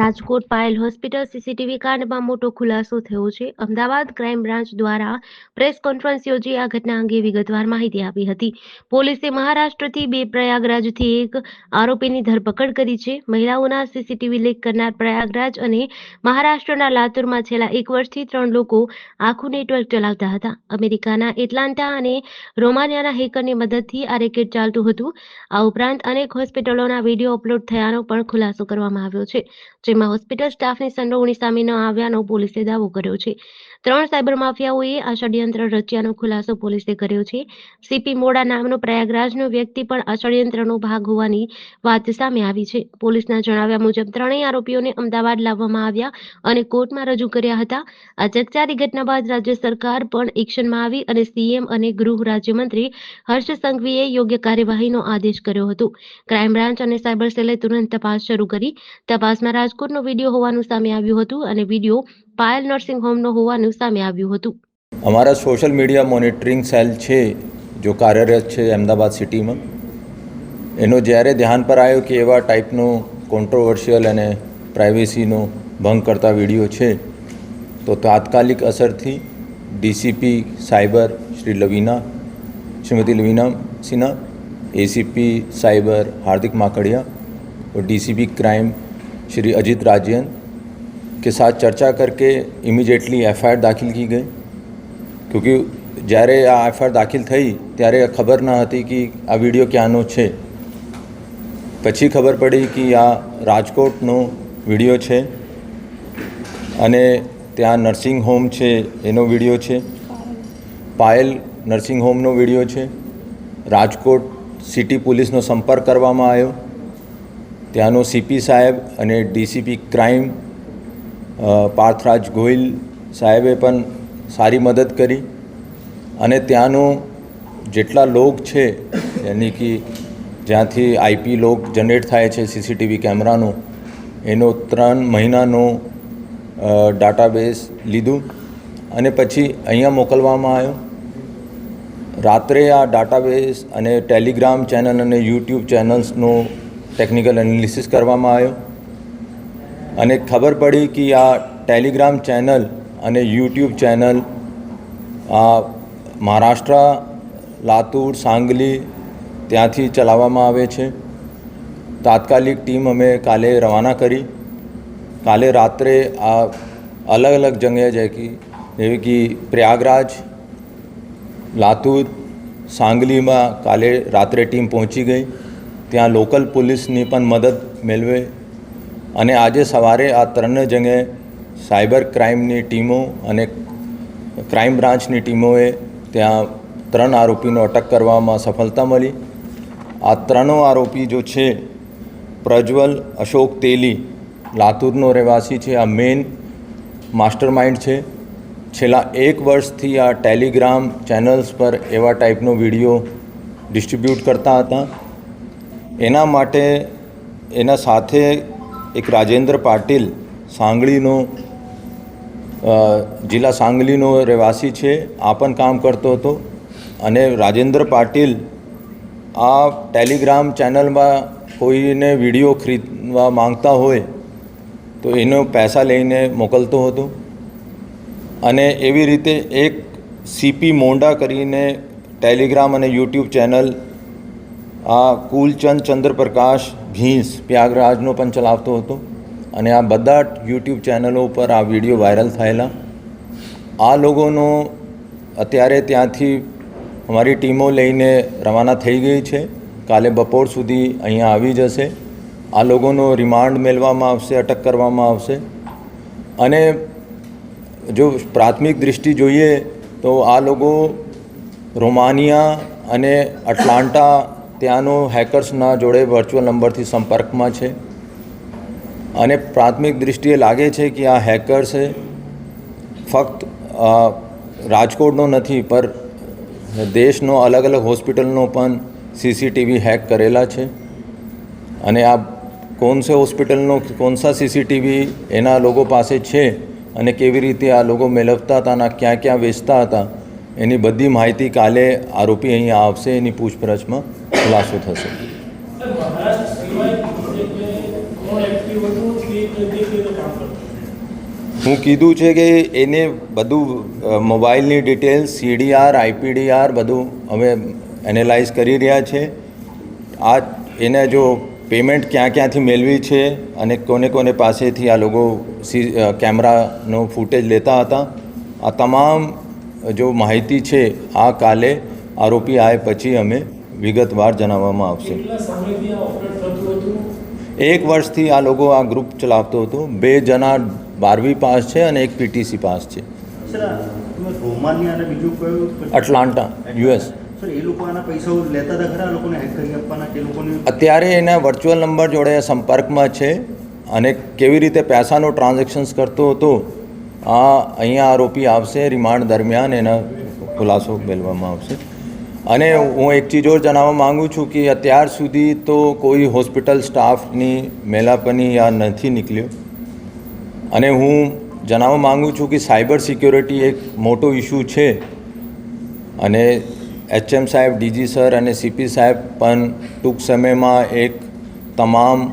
Rajkot Payal hospital CCTV કાંડમાં મોટો ખુલાસો થયો છે. અમદાવાદ ક્રાઇમ બ્રાન્ચ દ્વારા પ્રેસ કોન્ફરન્સ યોજી આ ઘટના અંગે વિગતવાર માહિતી આપી હતી. પોલીસે મહારાષ્ટ્રથી બે પ્રયાગરાજથી એક આરોપીની ધરપકડ કરી છે. મહિલાઓના સીસીટીવી લીક કરનાર પ્રયાગરાજ અને મહારાષ્ટ્રના લાતુરમાં છેલ્લા એક વર્ષથી ત્રણ લોકો આખું નેટવર્ક ચલાવતા હતા. અમેરિકાના એટલાન્ટા અને રોમાનિયાના હેકરની મદદથી આ રેકેટ ચાલતું હતું. આ ઉપરાંત અનેક હોસ્પિટલોના વીડિયો અપલોડ થયાનો પણ ખુલાસો કરવામાં આવ્યો છે. જેમાં હોસ્પિટલ સ્ટાફની સંડોવણી સામે આવ્યાનો પોલીસે દાવો કર્યો છે. ત્રણ સાયબર માફિયાઓએ આ ષડયંત્ર રચ્યાનો ખુલાસો પોલીસે કર્યો છે. સીપી મોડા નામનો પ્રયાગરાજનો વ્યક્તિ પણ આ ષડયંત્રનો ભાગ હોવાની વાત સામે આવી છે. પોલીસના જણાવ્યા મુજબ, ત્રણેય આરોપીઓને અમદાવાદ લાવવામાં આવ્યા અને કોર્ટમાં રજૂ કર્યા હતા. આ ચકચારી ઘટના બાદ રાજ્ય સરકાર પણ એક્શનમાં આવી અને સીએમ અને ગૃહ રાજ્યમંત્રી હર્ષ સંઘવીએ યોગ્ય કાર્યવાહીનો આદેશ કર્યો હતો. ક્રાઇમ બ્રાન્ચ અને સાયબર સેલે તુરંત તપાસ શરૂ કરી. તપાસમાં રાજકોટનો વીડિયો હોવાનું સામે આવ્યું હતું અને વીડિયો પાયલ નર્સિંગ હોમનો હોવાનું સામે આવ્યું હતું. અમારા સોશિયલ મીડિયા મોનિટરિંગ સેલ છે, જો કાર્યરત છે અમદાવાદ સિટીમાં એનો જ્યારે ધ્યાન પર આવ્યો કે એવા ટાઈપનો કોન્ટ્રોવર્શિયલ અને પ્રાઇવેસીનો ભંગ કરતા વીડિયો છે, તો તાત્કાલિક અસરથી DCP cyber Shri Lavina, Shrimati Lavina Sinha ACP cyber Hardik Makadia DCP crime Shri Ajit राजन के साथ चर्चा करके इमीडिएटली एफआईआर दाखिल की गई क्योंकि જ્યારે આ એફઆઈઆર દાખલ થઈ ત્યારે ખબર ન હતી કે આ વિડીયો ક્યાંનો છે પછી ખબર પડી કે આ રાજકોટનો વિડીયો છે અને ત્યાં નર્સિંગ હોમ છે એનો વિડીયો છે પાયલ નર્સિંગ હોમનો વિડીયો છે રાજકોટ સિટી પોલીસનો સંપર્ક કરવામાં આવ્યો ત્યાંનો સીપી સાહેબ અને ડીસીપી ક્રાઇમ પાર્થરાજ ગોહિલ સાહેબે પણ સારી મદદ કરી. અને ત્યાંનો જેટલા લોક છે, યાની કે જ્યાંથી આઈપી લોક જનરેટ થાય છે સીસીટીવી કેમેરાનો એનો ત્રણ મહિનાનો ડાટાબેઝ લીધું અને પછી અહીંયા મોકલવામાં આવ્યો. રાત્રે આ ડાટાબેઝ અને ટેલિગ્રામ ચેનલ અને યુટ્યુબ ચેનલ્સનો ટેકનિકલ એનાલિસિસ કરવામાં આવ્યો. અને ખબર પડી કે આ ટેલિગ્રામ ચેનલ અને યુટ્યુબ ચેનલ આ મહારાષ્ટ્ર, લાતુર, સાંગલી ત્યાંથી ચલાવવામાં આવે છે. તાત્કાલિક ટીમ અમે કાલે રવાના કરી. કાલે રાત્રે આ અલગ અલગ જગ્યાએ જાય કે, જેવી કે પ્રયાગરાજ, લાતુર, સાંગલીમાં કાલે રાત્રે ટીમ પહોંચી ગઈ. ત્યાં લોકલ પોલીસની પણ મદદ મેળવે અને આજે સવારે આ ત્રણ જંગે સાયબર ક્રાઇમની ટીમો અને ક્રાઇમ બ્રાન્ચની ટીમોએ ત્યાં ત્રણ આરોપીનો અટક કરવામાં સફળતા મળી. આ ત્રણો આરોપી જો છે, પ્રજ્વલ, અશોક તેલી, લાતુરનો રહેવાસી છે, આ મેન માસ્ટર માઇન્ડ છે. છેલ્લા એક વર્ષથી આ ટેલિગ્રામ ચેનલ્સ પર એવા ટાઈપનો વીડિયો ડિસ્ટ્રીબ્યુટ કરતા હતા. એના માટે એના સાથે એક રાજેન્દ્ર પાટીલ સાંગલીનો જિલ્લા સાંગલીનો રહેવાસી છે, આ પણ કામ કરતો હતો. અને રાજેન્દ્ર પાટીલ આ ટેલિગ્રામ ચેનલમાં કોઈને વીડિયો ખરીદવા માંગતા હોય તો એનો પૈસા લઈને મોકલતો હતો. અને એવી રીતે એક સીપી મોંડા કરીને ટેલિગ્રામ અને યુટ્યુબ ચેનલ આ કુલચંદ ચંદ્રપ્રકાશ ભીંસ પ્રયાગરાજનો પણ ચલાવતો હતો અને આ બધા યુટ્યુબ ચેનલો ઉપર આ વીડિયો વાયરલ થયેલા. આ લોકોનો અત્યારે ત્યાંથી અમારી ટીમો લઈને રવાના થઈ ગઈ છે. કાલે બપોર સુધી અહીંયા આવી જશે. આ લોકોનો રિમાન્ડ મેળવામાં આવશે, અટક કરવામાં આવશે. અને જો પ્રાથમિક દૃષ્ટિ જોઈએ તો આ લોકો રોમાનિયા અને એટલાન્ટા ત્યાંનો હેકર્સના જોડે વર્ચ્યુઅલ નંબરથી સંપર્કમાં છે. અને પ્રાથમિક દૃષ્ટિએ લાગે છે કે આ હેકર્સે ફક્ત રાજકોટનો નથી, પર દેશનો અલગ અલગ હોસ્પિટલનો પણ સીસીટીવી હેક કરેલા છે. અને આ કોનસે હોસ્પિટલનો કોનસા સીસીટીવી એના લોકો પાસે છે અને કેવી રીતે આ લોકો મેળવતા હતા અને ક્યાં ક્યાં વેચતા હતા એની બધી માહિતી કાલે આરોપી અહીંયા આવશે, એની પૂછપરછમાં ખુલાસો થશે. હું કીધું છે કે એને બધું મોબાઈલની ડિટેલ સીડીઆર આઈપીડીઆર બધું અમે એનાલાઇઝ કરી રહ્યા છે. આ એને જો પેમેન્ટ ક્યાં ક્યાંથી મેળવી છે અને કોને કોને પાસેથી આ લોકો સી કેમેરાનો ફૂટેજ લેતા હતા, આ તમામ જો માહિતી છે આ કાલે આરોપી આવે પછી અમે વિગતવાર જણાવવામાં આવશે. એક વર્ષથી આ લોકો આ ગ્રુપ ચલાવતો હતો. બે જણા બારમી પાસ છે અને એક પીટીસી પાસ છે. અટલાન્ટા યુએસ અત્યારે એના વર્ચ્યુઅલ નંબર જોડે સંપર્કમાં છે અને કેવી રીતે પૈસાનો ટ્રાન્ઝેક્શન્સ કરતો હતો આ અહીંયા આરોપી આવશે, રિમાન્ડ દરમિયાન એના ખુલાસો મેળવવામાં આવશે. અને હું એક ચીજ ઓર જણાવવા માગું છું કે અત્યાર સુધી તો કોઈ હોસ્પિટલ સ્ટાફની મેલાપની આ નથી નીકળ્યો. અને હું જણાવવા માગું છું કે સાયબર સિક્યોરિટી એક મોટો ઇશ્યુ છે. અને એચએમ સાહેબ, ડીજી સર અને સીપી સાહેબ પણ ટૂંક સમયમાં એક તમામ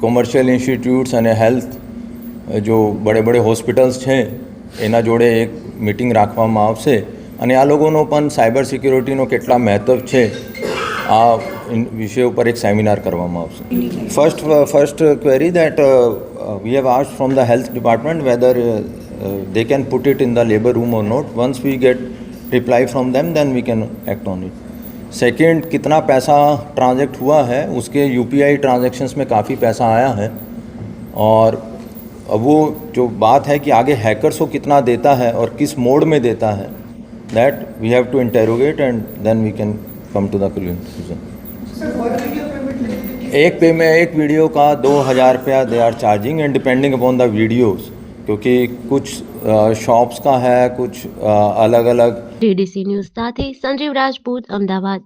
કોમર્શિયલ ઇન્સ્ટિટ્યૂટ્સ અને હેલ્થ જો બડે બડે હોસ્પિટલ્સ છે એના જોડે એક મિટિંગ રાખવામાં આવશે અને આ લોકોનો પણ સાયબર સિક્યોરિટીનો કેટલા મહત્ત્વ છે આ ઇન- વિષય ઉપર એક સેમિનાર કરવામાં આવશે first first query that we have ask from the health department whether they can put it in the labor room or not once we get reply from them then we can act on it second कितना पैसा ट्रांजेक्ट हुआ है उसके UPI transactions में काफ़ी पैसा आया है और अब वो जो बात है कि आगे हैकर्स को कितना देता है और किस मोड में देता है that we have to interrogate and then we can come to the conclusion एक पे में एक वीडियो का दो हज़ार रुपया दे are charging and depending upon the videos क्योंकि कुछ शॉप्स का है कुछ अलग अलग ડીડીસી ન્યૂઝ સાથે સંજીવ રાજપૂત અમદાવાદ